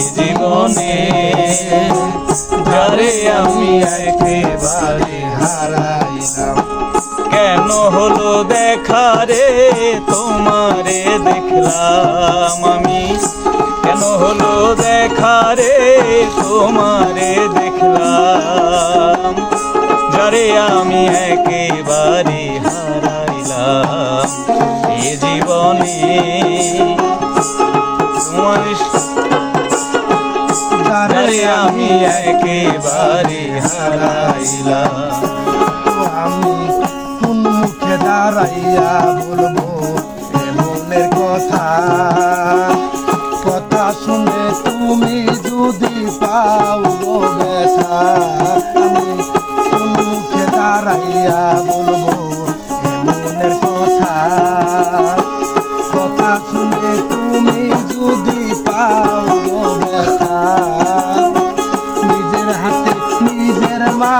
জীবনে, যারে আমি একেবারে হারাইলাম। কেন হলো দেখা রে, তোমারে দেখলাম আমি। কেন হলো দেখা রে, তোমারে দেখলাম। যারে আমি একেবারে হারাইলাম। এ জীবনে তোমার যারে আমি একেবারে হারাইলাম। আমি কোন মুখে দাঁড়াইয়া বলব এ মনের কথা? কথা শুনে তুমি যদি পাও ব্যথা আমি কোন মুখে দাঁড়াইয়া বলব এ মনের কথা? কথা শুনে তুমি যদি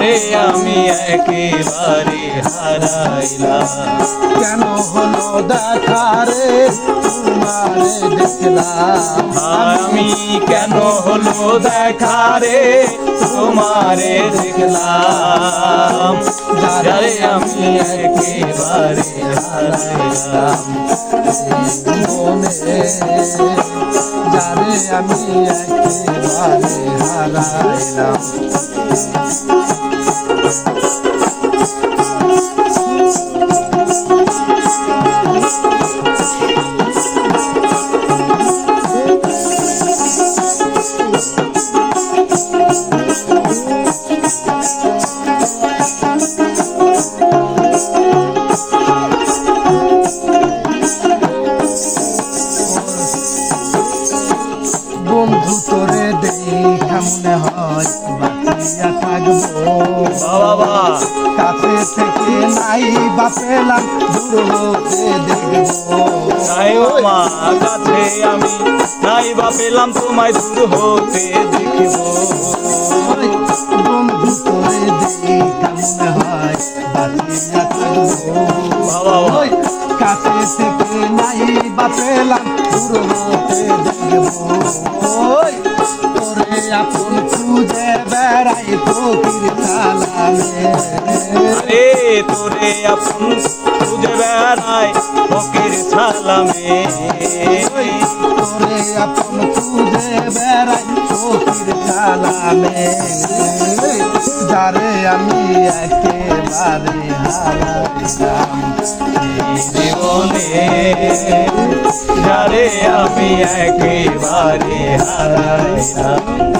যারে আমি একেবারে হারাইলাম। কেন হলো দেখারে তোমারে দেখলাম। আমি কেন হলো দেখা রে? তোমারে দেখলাম। যারে আমি একেবারে হারাইলাম। মনে জানে আমি একেবারে হারাইলাম। Thank you. মনে হয় বাঁচিয়া থাকব। বাবা কাছে থেকে নাই বা পেলাম দূর হতে দেখব। তাই মা কাছে আমি নাই বা পেলাম তোমায় দূর হতে দেখব। বন্ধু তোরে দেখা মনে হয় বাঁচিয়া থাকব। বাবা কাছে থেকে নাই বা পেলাম দূর হতে দেখব। আপন খুঁজে বেড়াই ফকির কালামে আরে তোরে আপন খুঁজে বেড়ায় ফকির সালামে। তোরে আপন খুঁজে বেড়াই ফকির কালামে যারে আমি একেবারে হারাইলাম। জীবনে যারে আমি একেবারে হারাইলাম।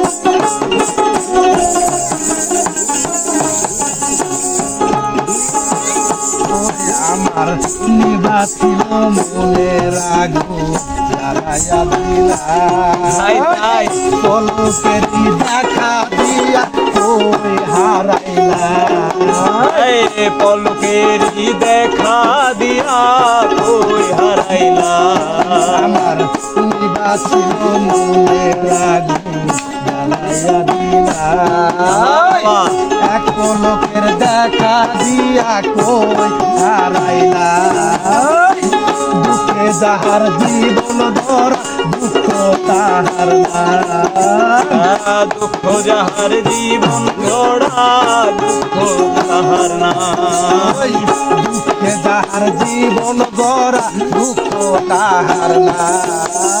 মনে তাই দিলা দেখা দিয়া ওই হারাইলা দেখা দিয়া আমার নিবাসিল মনে রাগো জানাইয়া দিলা এক পলকের দেখা দিয়া কই হারাইলা দুঃখে যাহার জীবন ধর দুঃখ তাহার না। দুঃখ যাহার জীবন ধরা দুঃখ তাহার না। দুঃখে যাহার জীবন ধরা দুঃখ তাহার নাই